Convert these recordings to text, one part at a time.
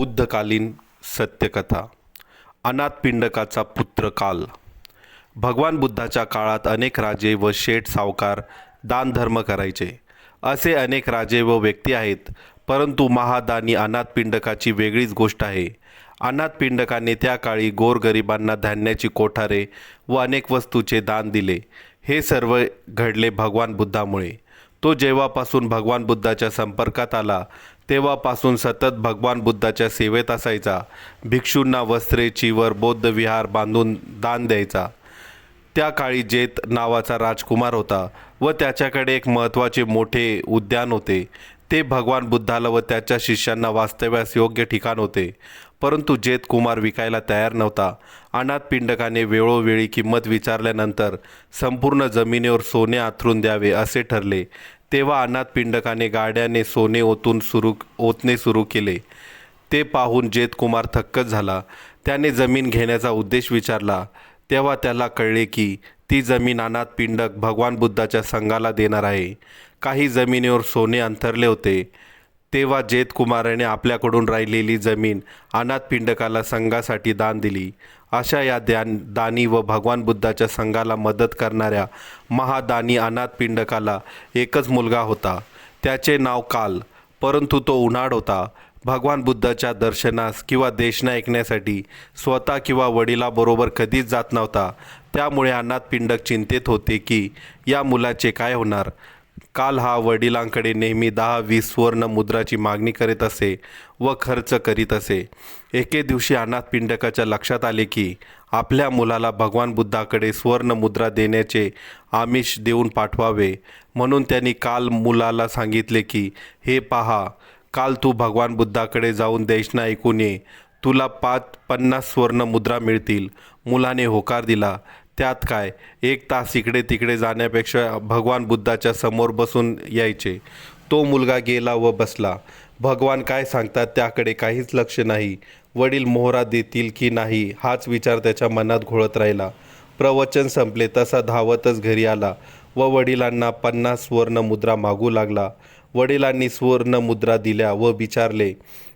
बुद्धकालीन सत्यकथा अनाथपिंडकाचा पुत्र काल. भगवान बुद्धाच्या काळात अनेक राजे व शेठ सावकार दानधर्म करायचे. असे अनेक राजे व व्यक्ती आहेत परंतु महादानी अनाथपिंडकाची वेगळीच गोष्ट आहे. अनाथपिंडकाने त्या काळी गोरगरिबांना धान्याची कोठारे व अनेक वस्तूचे दान दिले. हे सर्व घडले भगवान बुद्धामुळे. तो जेव्हापासून भगवान बुद्धाच्या संपर्कात आला तेव्हापासून सतत भगवान बुद्धाच्या सेवेत असायचा. भिक्षूंना वस्त्रे चिवर बौद्ध विहार बांधून दान द्यायचा. त्या काळी जेत नावाचा राजकुमार होता व त्याच्याकडे एक महत्त्वाचे मोठे उद्यान होते. ते भगवान बुद्धाला व त्याच्या शिष्यांना वास्तव्यास योग्य ठिकाण होते. परंतु जेत कुमार विकायला तयार नव्हता. अनाथ पिंडकाने वेळोवेळी किंमत विचारल्यानंतर संपूर्ण जमिनीवर सोने आथरून द्यावे असे ठरले. तेव्हा अनाथ पिंडकाने गाड्याने सोने ओतून सुरू ओतणे सुरू केले. ते पाहून जेतकुमार थक्कच झाला. त्याने जमीन घेण्याचा उद्देश विचारला. तेव्हा त्याला कळले की ती जमीन अनाथ पिंडक भगवान बुद्धाच्या संघाला देणार आहे. काही जमिनीवर सोने अंथरले होते. तेव्हा जेत कुमाराने आपल्याकडून राहिलेली जमीन अनाथ पिंडकाला संघासाठी दान दिली. अशा या द्यान दानी व भगवान बुद्धाच्या संघाला मदत करणाऱ्या महादानी अनाथ पिंडकाला एकच मुलगा होता. त्याचे नाव काल परंतु तो उन्हाळ होता. भगवान बुद्धाच्या दर्शनास किंवा देशना ऐकण्यासाठी स्वतः किंवा वडिलाबरोबर कधीच जात नव्हता. त्यामुळे अनाथ पिंडक चिंतेत होते की या मुलाचे काय होणार? काल हा वडिलांकडे नेहमी दहा वीस सुवर्ण मुद्राची मागणी करीत असे व खर्च करीत असे. एके दिवशी अनाथ पिंडकाच्या लक्षात आले की आपल्या मुलाला भगवान बुद्धाकडे सुवर्ण मुद्रा देण्याचे आमिष देऊन पाठवावे. म्हणून त्यांनी काल मुलाला सांगितले की हे पहा काल तू भगवान बुद्धाकडे जाऊन देशना ऐकून ये. तुला पाच पन्नास सुवर्ण मुद्रा मिळतील. मुलाने होकार दिला. त्यात काय? एक तास इकडे तिकडे जाण्यापेक्षा भगवान बुद्धाच्या समोर बसून यायचे. तो मुलगा गेला व बसला. भगवान काय सांगतात त्याकडे काहीच लक्ष नाही. वडील मोहरा देतील की नाही हाच विचार त्याच्या मनात घोळत राहिला. प्रवचन संपले तसा धावतच घरी आला व वडिलांना पन्नास स्वर्ण मुद्रा मागू लागला. वडिलांनी स्वर्ण मुद्रा दिल्या व विचारले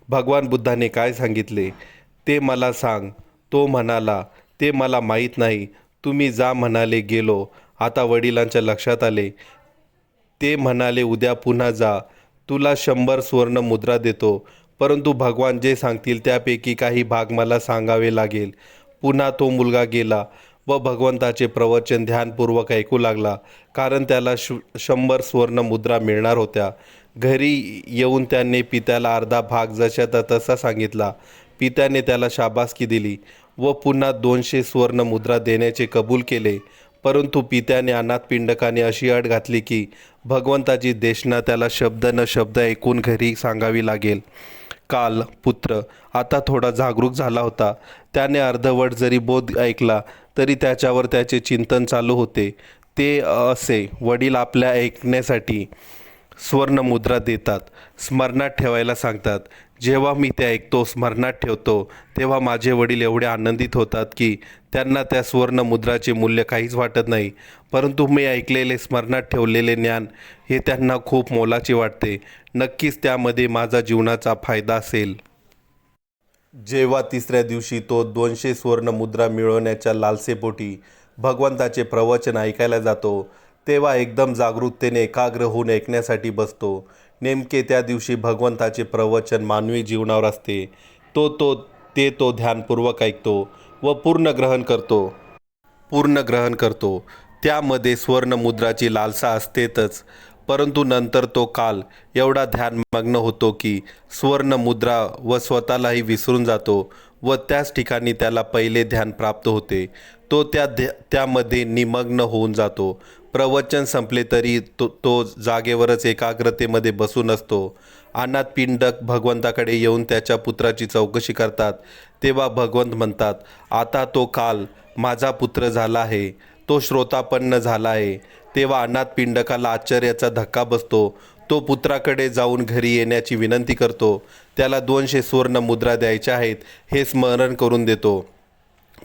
भगवान बुद्धाने काय सांगितले? ते मला सांग. तो म्हणाला ते मला माहीत नाही. तुम्ही जा म्हणाले गेलो. आता वडिलांच्या लक्षात आले. ते म्हणाले उद्या पुन्हा जा. तुला शंभर सुवर्ण मुद्रा देतो. परंतु भगवान जे सांगतील त्यापैकी काही भाग मला सांगावे लागेल. पुन्हा तो मुलगा गेला व भगवंताचे प्रवचन ध्यानपूर्वक ऐकू लागला. कारण त्याला शु शंभर सुवर्ण मुद्रा मिळणार होत्या. घरी येऊन त्याने पित्याला अर्धा भाग जशाचा तसा सांगितला. पित्याने त्याला शाबासकी दिली. व पुन्हा दोनशे सुवर्ण मुद्रा देण्याचे कबूल केले. परंतु पित्याने अनाथ पिंडकाने अशी अट घातली की भगवंताची देशना त्याला शब्द न शब्द ऐकून घरी सांगावी लागेल. काल पुत्र आता थोडा जागरूक झाला होता. त्याने अर्धवट जरी बोध ऐकला तरी त्याच्यावर त्याचे चिंतन चालू होते. ते असे वडील आपल्या ऐकण्यासाठी सुवर्ण मुद्रा देतात स्मरणात ठेवायला सांगतात. जेव्हा मी ते ऐकतो स्मरणात ठेवतो तेव्हा माझे वडील एवढे आनंदित होतात की त्यांना त्या सुवर्ण मुद्राचे मूल्य काहीच वाटत नाही. परंतु मी ऐकलेले स्मरणात ठेवलेले ज्ञान हे त्यांना खूप मोलाचे वाटते. नक्कीच त्यामध्ये माझा जीवनाचा फायदा असेल. जेव्हा तिसऱ्या दिवशी तो दोनशे सुवर्ण मुद्रा मिळवण्याच्या लालसेपोटी भगवंताचे प्रवचन ऐकायला जातो तेव्हा एकदम जागरूकतेने एकाग्र होऊन ऐकण्यासाठी बसतो. नेमके त्या दिवशी भगवंताचे प्रवचन मानवी जीवनावर असते. तो तो ते तो ध्यानपूर्वक ऐकतो व पूर्ण ग्रहण करतो. पूर्ण ग्रहण करतो. त्यामध्ये स्वर्णमुद्राची लालसा असतेच परंतु नंतर तो काल एवढा ध्यानमग्न होतो की स्वर्ण मुद्रा व स्वतःलाही विसरून जातो व त्याच ठिकाणी त्याला पहिले ध्यान प्राप्त होते. तो त्या ध्या त्यामध्ये निमग्न होऊन जातो. प्रवचन संपले तरी तो तो जागेवरच एकाग्रतेमध्ये बसून असतो. अनाथ पिंडक भगवंताकडे येऊन त्याच्या पुत्राची चौकशी करतात. तेव्हा भगवंत म्हणतात आता तो काल माझा पुत्र झाला आहे. तो श्रोतापन्न झाला आहे. तेव्हा अनाथ पिंडकाला आश्चर्याचा धक्का बसतो. तो पुत्राकडे जाऊन घरी येण्याची विनंती करतो. त्याला दोनशे सुवर्ण मुद्रा द्यायच्या आहेत. हे स्मरण करून देतो.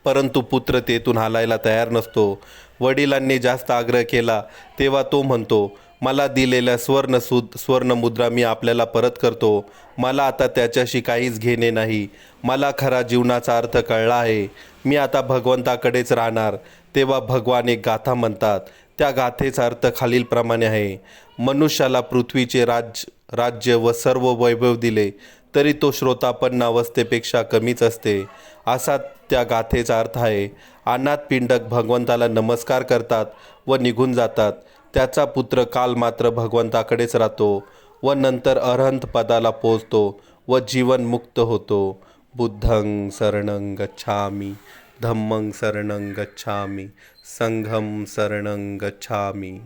परंतु पुत्र तेथून हालायला तयार नसतो. वडिलांनी जास्त आग्रह केला तेव्हा तो म्हणतो मला दिलेल्या स्वर्णसूद स्वर्णमुद्रा मी आपल्याला परत करतो. मला आता त्याच्याशी काहीच घेणे नाही. मला खरा जीवनाचा अर्थ कळला आहे. मी आता भगवंताकडेच राहणार. तेव्हा भगवान एक गाथा म्हणतात. त्या गाथेचा अर्थ खालीलप्रमाणे आहे. मनुष्याला पृथ्वीचे राज राज्य व सर्व वैभव दिले तरी तो श्रोतापन्न अवस्थेपेक्षा कमीच असते. असा त्या गाथेचा अर्थ आहे अनाथ पिंडक भगवंताला नमस्कार करतात व निघून जातात. त्याचा पुत्र काल मात्र भगवंताकडेच राहतो व नंतर अरहंत पदाला पोचतो व जीवनमुक्त होतो. बुद्धं शरणं गच्छामि धम्मं शरणं गच्छामि संघम शरणं गच्छामि.